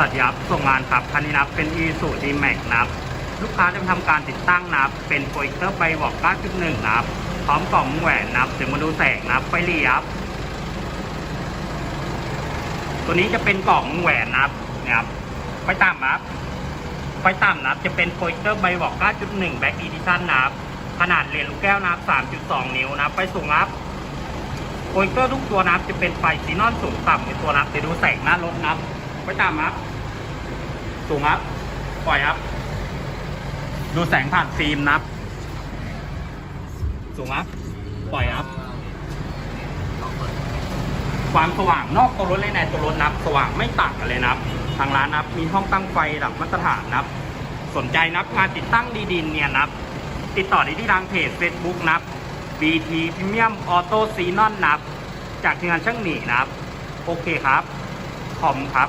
สวัสดีครับส่งงานครับคันนี้นะครับเป็นอีสูดีแม็กนับลูกค้าจะทำการติดตั้งนับเป็นโปรเจคเตอร์ไฟบอก9.1นับพร้อมกล่องแหวนนับเดี๋ยวมาดูแสงนับไฟเรียบตัวนี้จะเป็นกล่องแหวนนับนี่ยครับไฟต่ำนับไฟต่ำนับจะเป็นโปรเจคเตอร์ไบบอก9.1 Back Edition นนับขนาดเหรียญลูกแก้วนับ3.2 นิ้วนับไฟสูงนะครับโปรเจคเตอร์ทุกตัวนับจะเป็นไฟซีนอนสูงต่ำในตัวนับเดี๋ยวดูแสงหน้ารถนับ ไฟต่ำครับสูงครับปล่อยครับดูแสงผ่านฟิล์มนับ สูงครับปล่อยครับความสว่างนอกตัวรถและในตัวรถนับ สว่างไม่ต่างกันเลยนับ ทางร้านนับ มีห้องตั้งไฟระดับมาตรฐานนับ สนใจนับงานติดตั้งดีดินเนี่ยนับ ติดต่อได้ที่ทางเพจ Facebook นับ BT Premium Auto Xenon นับ จากทีมงานช่างหนีนับ โอเคครับขอบคุณครับ